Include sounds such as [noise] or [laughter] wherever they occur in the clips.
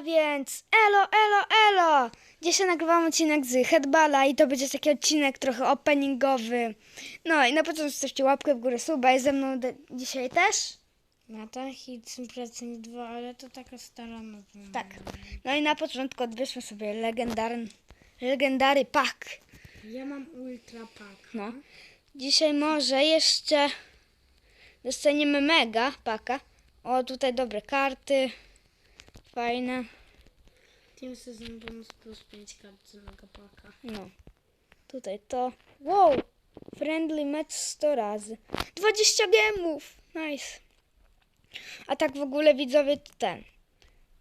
A więc elo, elo, elo! Dzisiaj nagrywam odcinek z Headballa i to będzie taki odcinek trochę openingowy. No i na początku zostawcie łapkę w górę, suba jest ze mną dzisiaj też. Nata Hit Procent 2, ale to taka stara nazwa. Tak. No i na początku odbierzmy sobie legendarny, legendary pack. Ja mam Ultra Pack. No. Dzisiaj może jeszcze dostaniemy mega paka. O, tutaj dobre karty. Fajne. Team Season Bonus plus 5 kart z Mega Packa. No. Tutaj to. Wow! Friendly match 100 razy. 20 gemów! Nice. A tak w ogóle widzowie to ten.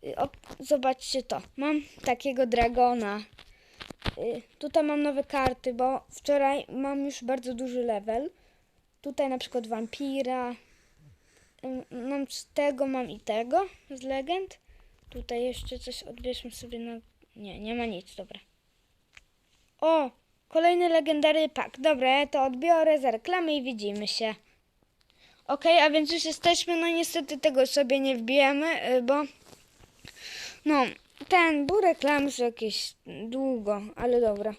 Y, O, zobaczcie to. Mam takiego dragona. Y, Tutaj mam nowe karty, bo wczoraj mam już bardzo duży level. Tutaj na przykład wampira. Ym, Mam tego, mam i tego z legend. Tutaj jeszcze coś odbierzmy sobie na... Nie, nie ma nic, dobra. O, kolejny legendary pak. Dobra, ja to odbiorę za reklamę i widzimy się. Okej, a więc już jesteśmy. No niestety tego sobie nie wbijemy, y, bo no, ten był reklam już jakieś długo, ale dobra.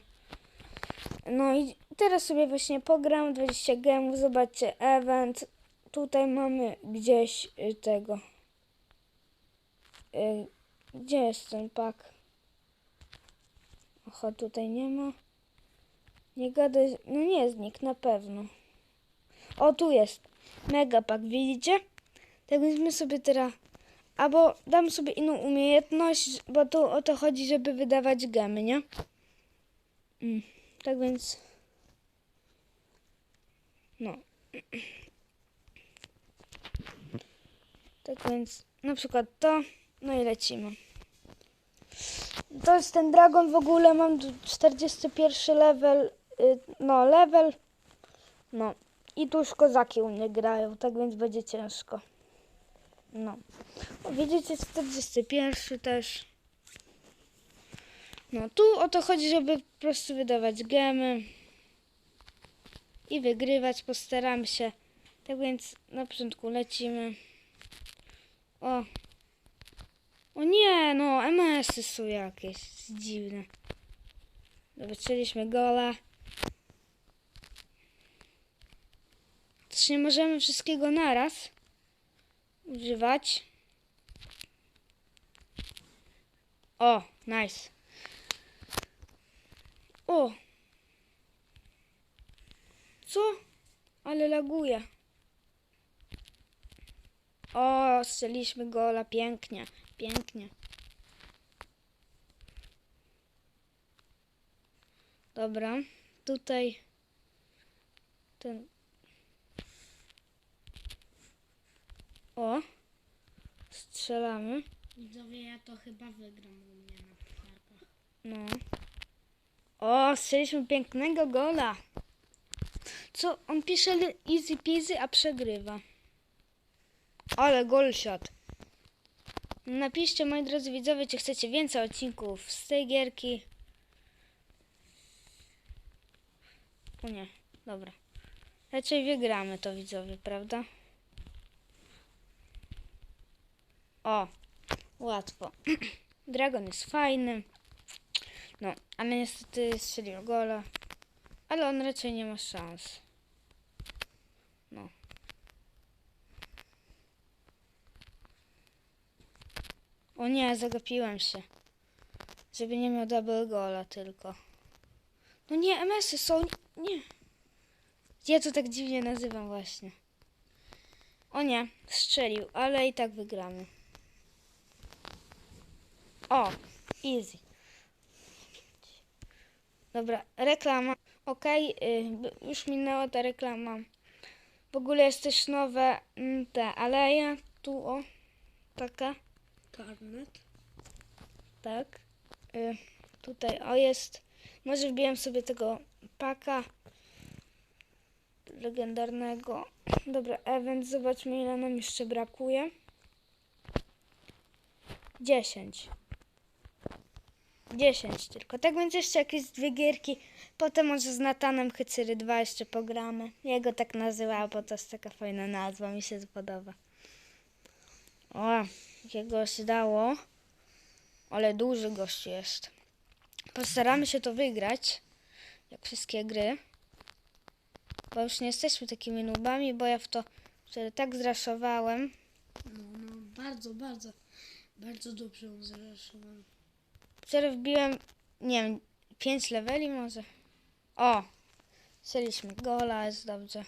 No i teraz sobie właśnie pogram 20 gemów, zobaczcie event. Tutaj mamy gdzieś y, tego. Y, Gdzie jest ten pak? Oho, tutaj nie ma. Nie gadaj. No nie znikł na pewno. O, tu jest. Megapak, widzicie? Tak więc my sobie teraz. Albo dam sobie inną umiejętność, bo tu o to chodzi, żeby wydawać gemy, nie? Mm. Tak więc. No. Tak więc na przykład to. No i lecimy. To jest ten dragon w ogóle, mam tu 41 level, y, no level, no i tu już kozaki u mnie grają, tak więc będzie ciężko. No, o, widzicie 41 też. No tu o to chodzi, żeby po prostu wydawać gemy i wygrywać, postaram się. Tak więc na początku lecimy. O nie, no, MS-y są jakieś dziwne. Zobaczyliśmy gola. Też nie możemy wszystkiego naraz używać. O, nice. O. Co? Ale laguje. O, strzeliśmy gola, pięknie, pięknie. Dobra, tutaj ten. O, strzelamy. Widzowie, ja to chyba wygram u mnie na pucharkach. No. O, strzeliśmy pięknego gola. Co? On pisze easy peasy, a przegrywa. Ale gol siadł. Napiszcie, moi drodzy widzowie, czy chcecie więcej odcinków z tej gierki. O nie, dobra. Raczej wygramy to, widzowie, prawda? O, łatwo. [clears throat] Dragon jest fajny. No, ale niestety strzelił gola. Ale on raczej nie ma szans. No. O nie, zagapiłem się. Żeby nie miał double gola tylko. No nie, MS-y są... Nie. Ja to tak dziwnie nazywam właśnie. O nie, strzelił, ale i tak wygramy. O, easy. Dobra, reklama. B- już minęła ta reklama. W ogóle jest też nowe mm, te aleje. Tu o, taka, Karnet. tak. Y, tutaj o jest. Może wbiłem sobie tego paka legendarnego. Dobra, event. Zobaczmy ile nam jeszcze brakuje. 10. 10 tylko. Tak więc jeszcze jakieś dwie gierki. Potem może z Natanem Hycyry 2 jeszcze pogramy. Jego tak nazywała, bo to jest taka fajna nazwa. Mi się podoba. O, jakiego się dało. Ale duży gość jest. Postaramy się to wygrać, jak wszystkie gry. Bo już nie jesteśmy takimi nubami, bo ja w to wtedy tak zraszowałem. No, no, bardzo, bardzo, bardzo dobrze ją zaraszowałem. Wczoraj wbiłem, nie wiem, 5 leveli może. O! Strzeliśmy gola, jest dobrze.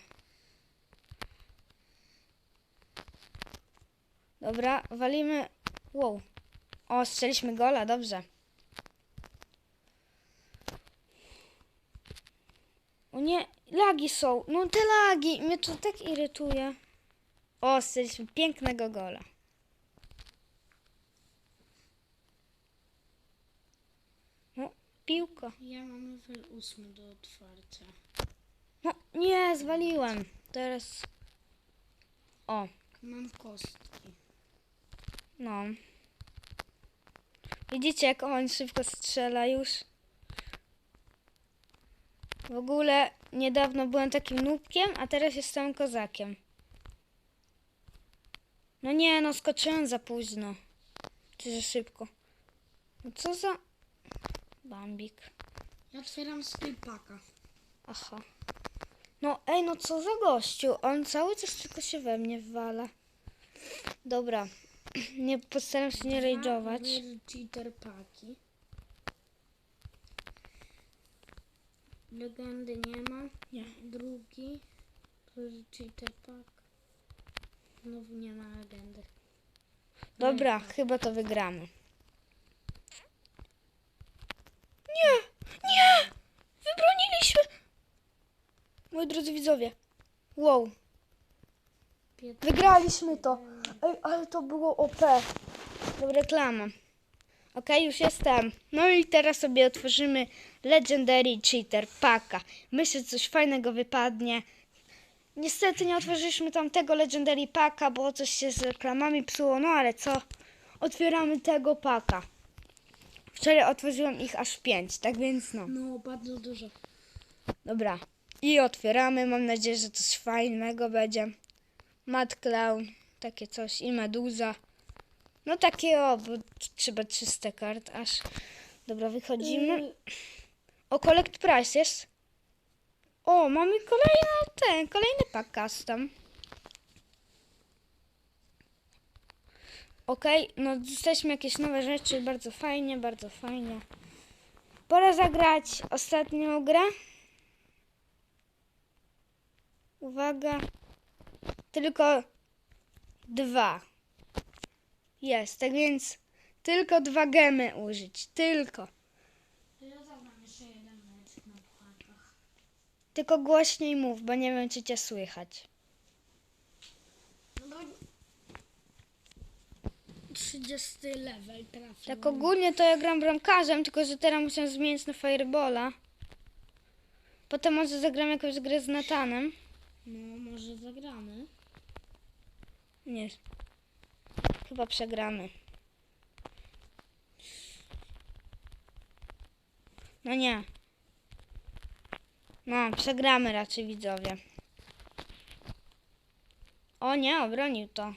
Dobra, walimy. Wow. O, strzeliśmy gola, dobrze. O nie, lagi są. No te lagi, mnie to tak irytuje. O, strzeliśmy pięknego gola. No, piłka. Ja mam level 8 do otwarcia. No, nie, zwaliłem. Teraz. O, Mam kostki. No. Widzicie, jak on szybko strzela już? W ogóle niedawno byłem takim nubkiem, a teraz jestem kozakiem. No nie, no skoczyłem za późno. Czy za szybko. No co za... Bambik. Ja otwieram sklepaka. Aha. No ej, no co za gościu? On cały czas tylko się we mnie wwala. Dobra. Nie postaram się nie rage'ować. Cheater paki. Legendy nie ma. Nie. Drugi. Rare cheater pack. Znowu nie ma legendy. Dobra, chyba to wygramy. Nie! Nie! Wybroniliśmy! Moi drodzy widzowie. Wow, wygraliśmy to. Ej, ale to było OP. Dobra, reklama. Okej, już jestem. No i teraz sobie otworzymy Legendary Cheater Packa. Myślę, że coś fajnego wypadnie. Niestety nie otworzyliśmy tamtego Legendary Packa, bo coś się z reklamami psuło, no ale co? Otwieramy tego paka. Wczoraj otworzyłam ich aż pięć, tak więc no. No, bardzo dużo. Dobra. I otwieramy. Mam nadzieję, że coś fajnego będzie. Mad Clown, takie coś. I Meduza. No takie o, bo trzeba 300 kart aż. Dobra, wychodzimy. Y, O, Collect Price jest. O, mamy kolejny ten, kolejny pack custom. Okej, no dostaliśmy jakieś nowe rzeczy, bardzo fajnie, bardzo fajnie. Pora zagrać ostatnią grę. Uwaga. Tylko dwa. Jest, tak więc tylko dwa gemy użyć. Tylko. To ja zagram jeszcze jeden mecz na pakach. Tylko głośniej mów, bo nie wiem, czy cię słychać. No, 30 level trafił. Tak ogólnie to ja gram bramkarzem, tylko że teraz muszę zmienić na Firebola. Potem może zagram jakąś grę z Natanem. No, może zagramy. Nie. Chyba przegramy. No nie. No, przegramy raczej widzowie. O nie, obronił to.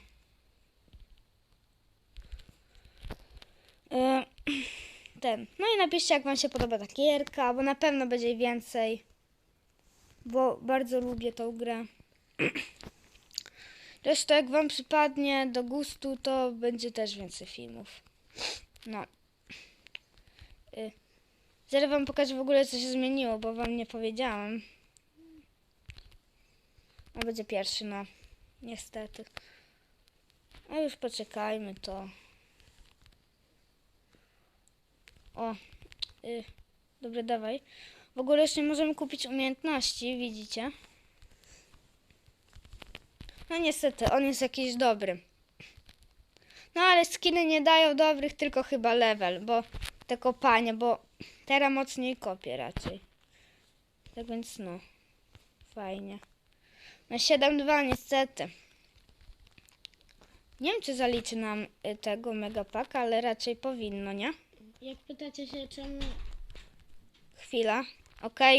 E, [clears throat] Ten. No i napiszcie, jak Wam się podoba ta gierka, bo na pewno będzie jej więcej. Bo bardzo lubię tą grę. [clears throat] Zresztą jak Wam przypadnie do gustu, to będzie też więcej filmów. No. Y. Zaraz Wam pokażę w ogóle, co się zmieniło, bo Wam nie powiedziałam. A będzie pierwszy, no. Niestety. A już poczekajmy to. O. Y. Dobra, dawaj. W ogóle jeszcze możemy kupić umiejętności, widzicie? No niestety, on jest jakiś dobry. No ale skiny nie dają dobrych, tylko chyba level, bo te kopanie, bo teraz mocniej kopie raczej. Tak więc no, fajnie. Na 7-2 niestety. Nie wiem, czy zaliczy nam y, tego megapaka, ale raczej powinno, nie? Jak pytacie się, czemu Chwila. Okej,